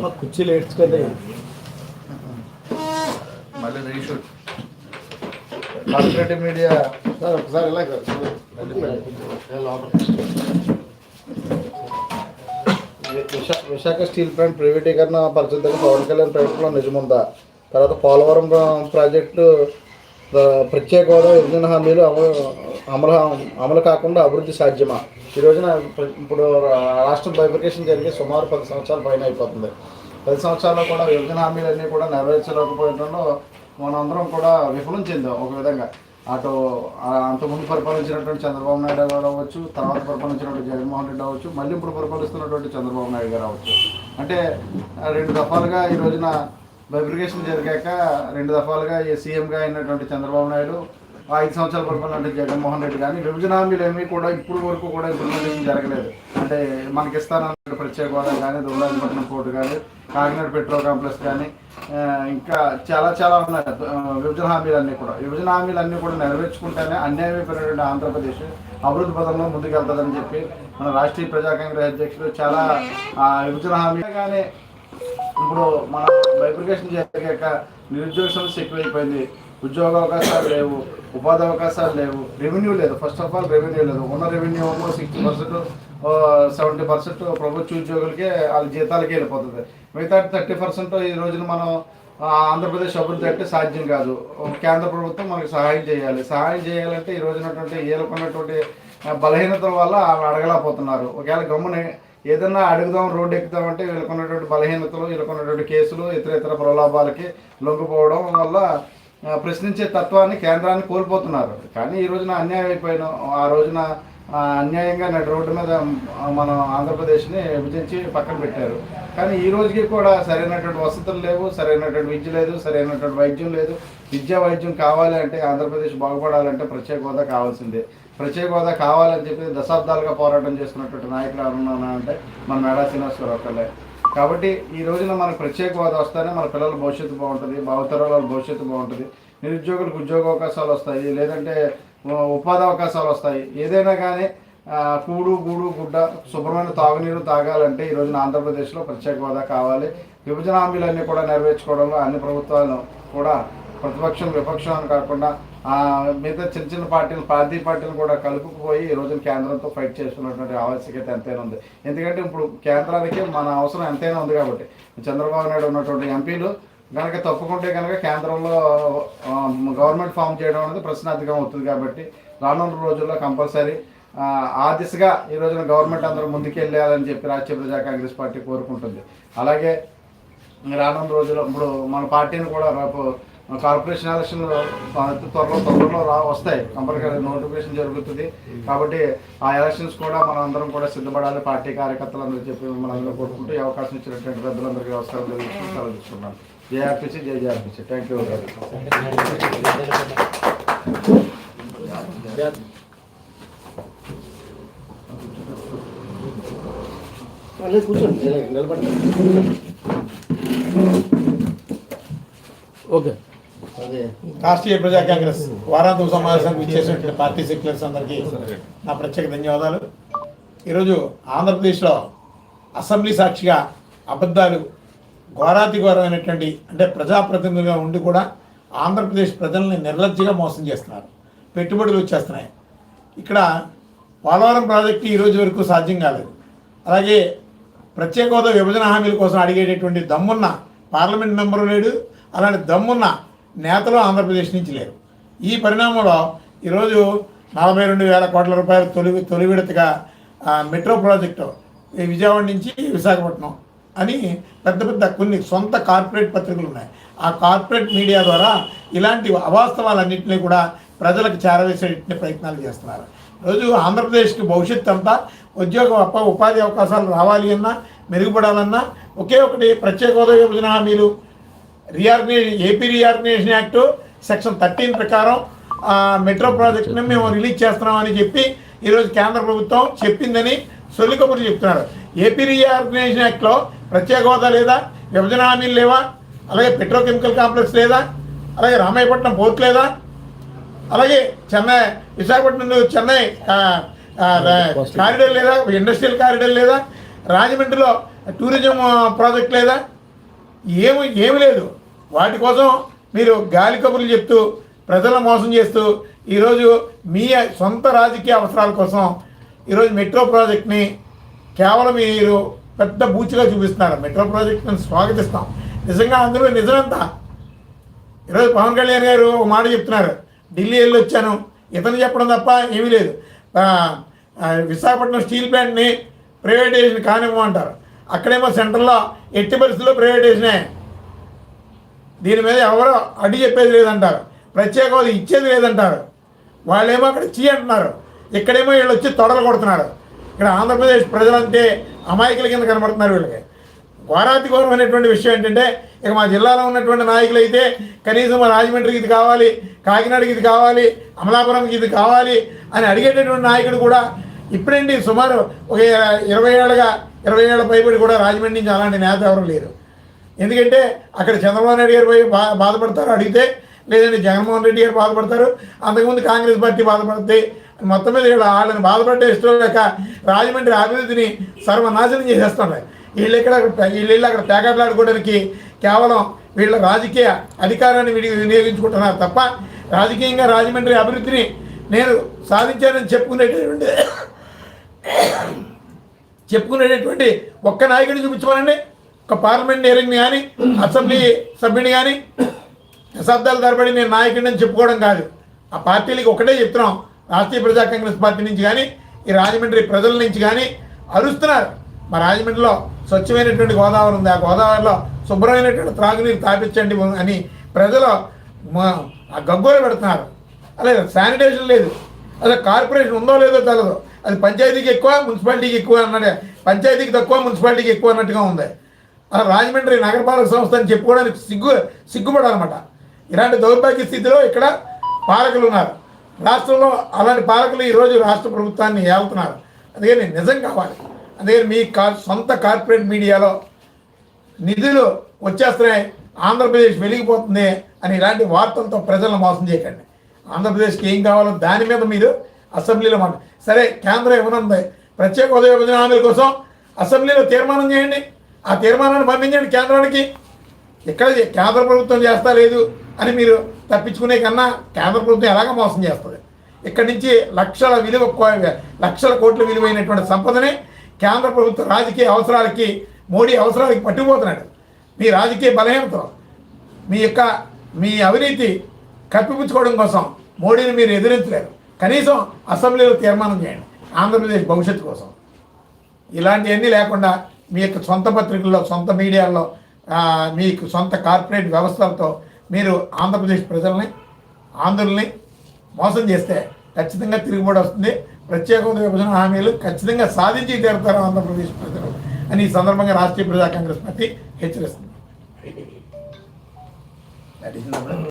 మా కుర్చీలు ఏడ్చుకోలే మళ్ళీ రీషూట్. Cooperative media. సార్ ఒకసారి ఇలా విశాఖ స్టీల్ ప్లాంట్ ప్రైవేటీకరణ పరిస్థితులకు పవన్ కళ్యాణ్ ప్రభుత్వంలో నిజముందా? తర్వాత పోలవరం ప్రా- ప్రాజెక్టు ప్రత్యేక హోదా విభజన హామీలు అమలు అమలు అమలు కాకుండా అభివృద్ధి సాధ్యమా? ఈ రోజున ఇప్పుడు రాష్ట్రం బైఫికేషన్ జరిగి సుమారు పది సంవత్సరాలు పైన అయిపోతుంది. పది సంవత్సరాల్లో కూడా విభజన హామీలన్నీ కూడా నెరవేర్చలేకపోవడంలో మనందరం కూడా విఫలం చెందాం ఒక విధంగా. అటు అంతకుముందు పరిపాలించినటువంటి చంద్రబాబు నాయుడు గారు అవ్వచ్చు తర్వాత పరిపాలించినటువంటి జగన్మోహన్ రెడ్డి అవ్వచ్చు మళ్ళీ ఇప్పుడు పరిపాలిస్తున్నటువంటి చంద్రబాబు నాయుడు గారు అవ్వచ్చు. అంటే రెండు దఫాలుగా ఈ రోజున బైబ్రికేషన్ జరిగాక రెండు దఫాలుగా ఈ సీఎంగా అయినటువంటి చంద్రబాబు నాయుడు ఐదు సంవత్సరాల పరిపాలన జగన్మోహన్ రెడ్డి కానీ విభజన హామీలు ఏమీ కూడా ఇప్పుడు వరకు కూడా ఇంప్లిమెంటేషన్ జరగలేదు. అంటే మనకి ఇస్తానన్న ప్రత్యేక హోదా కానీ దుర్గాజపట్నం పోర్టు కానీ కాకినాడ పెట్రోల్ కాంప్లెక్స్ కానీ ఇంకా చాలా చాలా ఉన్నాయి. విభజన విభజన హామీలన్నీ కూడా. విభజన హామీలన్నీ కూడా నెరవేర్చుకుంటేనే అన్యాయమైపోయినటువంటి ఆంధ్రప్రదేశ్ అభివృద్ధి పదంలో ముందుకెళ్తుందని చెప్పి మన రాష్ట్రీయ ప్రజా కాంగ్రెస్ అధ్యక్షుడు చాలా విభజన హామీ కానీ ఇప్పుడు మన బైఫికేషన్ జరిగాక నిరుద్యోగ సమస్య ఎక్కువైపోయింది. ఉద్యోగ అవకాశాలు లేవు ఉపాధి అవకాశాలు లేవు రెవెన్యూ లేదు. ఫస్ట్ ఆఫ్ ఆల్ రెవెన్యూ లేదు. ఉన్న రెవెన్యూ ఏమో సిక్స్టీ పర్సెంట్ సెవెంటీ పర్సెంట్ ప్రభుత్వ ఉద్యోగులకే వాళ్ళ జీతాలకే వెళ్ళిపోతుంది. మిగతా థర్టీ పర్సెంట్ ఈ రోజున మనం ఆంధ్రప్రదేశ్ అభివృద్ధి అంటే సాధ్యం కాదు. కేంద్ర ప్రభుత్వం మనకి సహాయం చేయాలి. సహాయం చేయాలంటే ఈ రోజునటువంటి ఏలుకున్నటువంటి బలహీనతల వల్ల ఆమె అడగలేకపోతున్నారు. ఒకవేళ గమ్ముని ఏదన్నా అడుగుదాం రోడ్డు ఎక్కుదామంటే వీళ్ళకున్నటువంటి బలహీనతలు వీళ్ళకున్నటువంటి కేసులు ఇతర ఇతర ప్రలోభాలకి లొంగిపోవడం వల్ల ప్రశ్నించే తత్వాన్ని కేంద్రాన్ని కోల్పోతున్నారు. కానీ ఈ రోజున అన్యాయం అయిపోయిన ఆ రోజున అన్యాయంగా నడి రోడ్డు మీద మనం మన ఆంధ్రప్రదేశ్ని విభజించి పక్కన పెట్టారు. కానీ ఈ రోజుకి కూడా సరైనటువంటి వసతులు లేవు సరైనటువంటి విద్య లేదు సరైనటువంటి వైద్యం లేదు. విద్యా వైద్యం కావాలి అంటే ఆంధ్రప్రదేశ్ బాగుపడాలంటే ప్రత్యేక హోదా కావాల్సిందే. ప్రత్యేక హోదా కావాలని చెప్పి దశాబ్దాలుగా పోరాటం చేస్తున్నటువంటి నాయకులు ఎవరున్నానా అంటే మన మేడా శ్రీనివాసరావు ఒక్కలే కాబట్టి ఈ రోజున మనకు ప్రత్యేక హోదా వస్తేనే మన పిల్లల భవిష్యత్తు బాగుంటుంది భావితరాల భవిష్యత్తు బాగుంటుంది. నిరుద్యోగులకు ఉద్యోగ అవకాశాలు వస్తాయి లేదంటే ఉపాధి అవకాశాలు వస్తాయి. ఏదైనా కానీ కూడు గూడు గుడ్డ శుభ్రమైన తాగునీరు తాగాలంటే ఈ రోజున ఆంధ్రప్రదేశ్లో ప్రత్యేక హోదా కావాలి. విభజన హామీలన్నీ కూడా నెరవేర్చుకోవడంలో అన్ని ప్రభుత్వాలు కూడా ప్రతిపక్షం విపక్షం అని కాకుండా ఆ, మిగతా చిన్న చిన్న పార్టీలు ప్రాంతీయ పార్టీలు కూడా కలుపుకుపోయి ఈ రోజున కేంద్రంతో ఫైట్ చేస్తున్నటువంటి ఆవశ్యకత ఎంతైనా ఉంది. ఎందుకంటే ఇప్పుడు కేంద్రానికి మన అవసరం ఎంతైనా ఉంది కాబట్టి. చంద్రబాబు నాయుడు ఉన్నటువంటి ఎంపీలు కనుక తప్పుకుంటే కనుక కేంద్రంలో గవర్నమెంట్ ఫామ్ చేయడం అనేది ప్రశ్నార్థకం అవుతుంది కాబట్టి రానున్న రోజుల్లో కంపల్సరీ ఆ, ఆ దిశగా ఈ రోజున గవర్నమెంట్ అందరూ ముందుకెళ్ళాలని చెప్పి రాష్ట్రీయ ప్రజా కాంగ్రెస్ పార్టీ కోరుకుంటుంది. అలాగే రానున్న రోజుల్లో ఇప్పుడు మన పార్టీని కూడా రేపు కార్పొరేషన్ ఎలక్షన్ త్వరలో త్వరలో రా వస్తాయి. కంపల్సరీ నోటిఫికేషన్ జరుగుతుంది. కాబట్టి ఆ ఎలక్షన్స్ కూడా మనం అందరం కూడా సిద్ధపడాలి. పార్టీ కార్యకర్తలందరూ చెప్పి మనం అందరూ కోరుకుంటూ ఈ అవకాశం ఇచ్చినటువంటి పెద్దలందరికీ నమస్కారం తీసుకున్నాను జేఆర్పిసి జై జేఆర్పిసి థ్యాంక్ యూ కూర్చోండి. నిలబడండి ఓకే రాష్ట్రీయ ప్రజా కాంగ్రెస్. వారాంతం సమావేశానికి ఇచ్చేసినటువంటి పార్టీ సెక్యులర్స్ అందరికీ నా ప్రత్యేక ధన్యవాదాలు. ఈరోజు ఆంధ్రప్రదేశ్లో అసెంబ్లీ సాక్షిగా అబద్ధాలు ఘోరాతి ఘోరమైనటువంటి అంటే ప్రజాప్రతినిధులుగా ఉండి కూడా ఆంధ్రప్రదేశ్ ప్రజల్ని నిర్లజ్జగా మోసం చేస్తున్నారు. పెట్టుబడులు వచ్చేస్తున్నాయి. ఇక్కడ పోలవరం ప్రాజెక్టు ఈ రోజు వరకు సాధ్యం కాలేదు. అలాగే ప్రత్యేక హోదా విభజన హామీల కోసం అడిగేటటువంటి దమ్మున్న పార్లమెంట్ మెంబరు లేడు. అలాంటి దమ్మున్న నేతలు ఆంధ్రప్రదేశ్ నుంచి లేరు. ఈ పరిణామంలో ఈరోజు నలభై రెండు వేల కోట్ల రూపాయల తొలి తొలి విడతగా మెట్రో ప్రాజెక్టు ఈ విజయవాడ నుంచి విశాఖపట్నం అని పెద్ద పెద్ద కొన్ని సొంత కార్పొరేట్ పత్రికలు ఉన్నాయి ఆ కార్పొరేట్ మీడియా ద్వారా ఇలాంటి అవాస్తవాలన్నింటినీ కూడా ప్రజలకు చేరవేసే ప్రయత్నాలు చేస్తున్నారు. రోజు ఆంధ్రప్రదేశ్కి భవిష్యత్తు అంతా ఉద్యోగ అప్ప ఉపాధి అవకాశాలు రావాలి అన్నా మెరుగుపడాలన్నా ఒకే ఒకటి ప్రత్యేక హోదా విభజన హామీలు reorganisation AP reorganisation act section thirteen ప్రకారం మెట్రో ప్రాజెక్టుని మేము రిలీజ్ చేస్తున్నామని చెప్పి ఈరోజు కేంద్ర ప్రభుత్వం చెప్పిందని సొల్లి చెప్తున్నారు. ఏపీ రీఆర్గనైజేషన్ యాక్ట్లో ప్రత్యేక హోదా లేదా? విభజన హామీలు లేవా? అలాగే పెట్రోకెమికల్ కాంప్లెక్స్ లేదా? అలాగే రామాయపట్నం పోర్ట్ లేదా? అలాగే చెన్నై విశాఖపట్నం చెన్నై కారిడర్ లేదా? ఇండస్ట్రియల్ కారిడర్ లేదా? రాజమండ్రిలో టూరిజం ప్రాజెక్ట్ లేదా? ఏమి ఏమి లేదు. వాటి కోసం మీరు గాలి కబుర్లు చెప్తూ ప్రజలను మోసం చేస్తూ ఈరోజు మీ సొంత రాజకీయ అవసరాల కోసం ఈరోజు మెట్రో ప్రాజెక్ట్ని కేవలం మీరు పెద్ద బూచిగా చూపిస్తున్నారు. మెట్రో ప్రాజెక్ట్ని స్వాగతిస్తాం. నిజంగా అందులో నిజమంతా? ఈరోజు పవన్ కళ్యాణ్ గారు ఒక మాట చెప్తున్నారు. ఢిల్లీ వెళ్ళి వచ్చాను ఇతను చెప్పడం తప్ప ఏమీ లేదు. విశాఖపట్నం స్టీల్ ప్లాంట్ని ప్రైవేటైజేషన్ కానివ్వమంటారు. అక్కడేమో సెంట్రల్లో ఎట్టి పరిస్థితుల్లో ప్రైవేటైజేషనే. దీని మీద ఎవరో అడ్డు చెప్పేది లేదంటారు. ప్రత్యేక హోదా ఇచ్చేది లేదంటారు. వాళ్ళేమో అక్కడ చీ అంటున్నారు. ఇక్కడేమో వీళ్ళు వచ్చి తొడలు కొడుతున్నారు. ఇక్కడ ఆంధ్రప్రదేశ్ ప్రజలంటే అమాయకుల కింద కనబడుతున్నారు వీళ్ళకి. ఘోరాతి ఘోరమైనటువంటి విషయం ఏంటంటే ఇక మా జిల్లాలో ఉన్నటువంటి నాయకులు అయితే కనీసం మా రాజమండ్రికి ఇది కావాలి కాకినాడకి ఇది కావాలి అమలాపురంకి ఇది కావాలి అని అడిగేటటువంటి నాయకుడు కూడా ఇప్పుడండి సుమారు ఒక ఇరవై ఏళ్ళగా ఇరవై ఏళ్ళ పైబడి కూడా రాజమండ్రి నుంచి అలాంటి నేత ఎవరు లేరు. ఎందుకంటే అక్కడ చంద్రబాబు నాయుడు గారు పోయి బా బాధపడతారు అడిగితే లేదంటే జగన్మోహన్ రెడ్డి గారు బాధపడతారు అంతకుముందు కాంగ్రెస్ పార్టీ బాధపడితే మొత్తం మీద ఇక్కడ వాళ్ళని బాధపడ్డే ఇష్టం లేక రాజమండ్రి అభివృద్ధిని సర్వనాశనం చేసేస్తున్నారు వీళ్ళు ఇక్కడ వీళ్ళు అక్కడ పేకాట్లాడుకోవడానికి కేవలం వీళ్ళ రాజకీయ అధికారాన్ని విని వినియోగించుకుంటున్నారు తప్ప రాజకీయంగా రాజమండ్రి అభివృద్ధిని నేను సాధించానని చెప్పుకునేటటువంటి చెప్పుకునేటటువంటి ఒక్క నాయకుడిని చూపించమనండి ఒక పార్లమెంట్ హీరింగ్ని కానీ అసెంబ్లీ సభ్యుని కానీ దశాబ్దాల తరబడి నేను నాయకుడిని చెప్పుకోవడం కాదు. ఆ పార్టీలకి ఒకటే చెప్తున్నాం. రాష్ట్రీయ ప్రజా కాంగ్రెస్ పార్టీ నుంచి కానీ ఈ రాజమండ్రి ప్రజల నుంచి కానీ అరుస్తున్నారు. మా రాజమండ్రిలో స్వచ్ఛమైనటువంటి గోదావరి ఉంది. ఆ గోదావరిలో శుభ్రమైనటువంటి త్రాగునీరు తాపించండి అని ప్రజలు ఆ గగ్గోలు పెడుతున్నారు. అలాగే శానిటేషన్ లేదు. అదే కార్పొరేషన్ ఉందో లేదో తెలదు. అది పంచాయతీకి ఎక్కువ మున్సిపాలిటీకి ఎక్కువ అన్నదే. పంచాయతీకి తక్కువ మున్సిపాలిటీకి ఎక్కువ అన్నట్టుగా ఉంది. రాజమండ్రి నగరపాలక సంస్థ అని చెప్పుకోవడానికి సిగ్గు సిగ్గుపడాలన్నమాట. ఇలాంటి దౌర్భాగ్య స్థితిలో ఇక్కడ పాలకులు ఉన్నారు. రాష్ట్రంలో అలాంటి పాలకులు ఈరోజు రాష్ట్ర ప్రభుత్వాన్ని ఏలుతున్నారు. అందుకని నిజం కావాలి. అందుకని మీ కార్ సొంత కార్పొరేట్ మీడియాలో నిధులు వచ్చేస్తున్నాయి ఆంధ్రప్రదేశ్ వెలిగిపోతుంది అని ఇలాంటి వార్తలతో ప్రజలను మోసం చేయకండి. ఆంధ్రప్రదేశ్కి ఏం కావాలో దాని మీద మీరు అసెంబ్లీలో మాట. సరే కేంద్రం ఇవ్వనుంది ప్రత్యేక ఉదయ విభజన హామీల కోసం అసెంబ్లీలో తీర్మానం చేయండి. ఆ తీర్మానాన్ని పంపించండి కేంద్రానికి. ఇక్కడ కేంద్ర ప్రభుత్వం చేస్తా లేదు అని మీరు తప్పించుకునే కన్నా కేంద్ర ప్రభుత్వం ఎలాగ మోసం చేస్తుంది? ఇక్కడి నుంచి లక్షల విలువ లక్షల కోట్ల విలువైనటువంటి సంపదని కేంద్ర ప్రభుత్వ రాజకీయ అవసరాలకి మోడీ అవసరాలకి పట్టుకుపోతున్నాడు. మీ రాజకీయ బలహీనతో మీ యొక్క మీ అవినీతి కప్పిపుచ్చుకోవడం కోసం మోడీని మీరు ఎదిరించలేరు. కనీసం అసెంబ్లీలో తీర్మానం చేయండి. ఆంధ్రప్రదేశ్ భవిష్యత్తు కోసం. ఇలాంటివన్నీ లేకుండా మీ యొక్క సొంత పత్రికల్లో సొంత మీడియాల్లో మీకు సొంత కార్పొరేట్ వ్యవస్థలతో మీరు ఆంధ్రప్రదేశ్ ప్రజల్ని ఆంధ్రుల్ని మోసం చేస్తే ఖచ్చితంగా తిరుగుబడి వస్తుంది. ప్రత్యేక విభజన హామీలు ఖచ్చితంగా సాధించి తీరుతారు ఆంధ్రప్రదేశ్ ప్రజలు అని ఈ సందర్భంగా రాష్ట్రీయ ప్రజా కాంగ్రెస్ పార్టీ హెచ్చరిస్తుంది.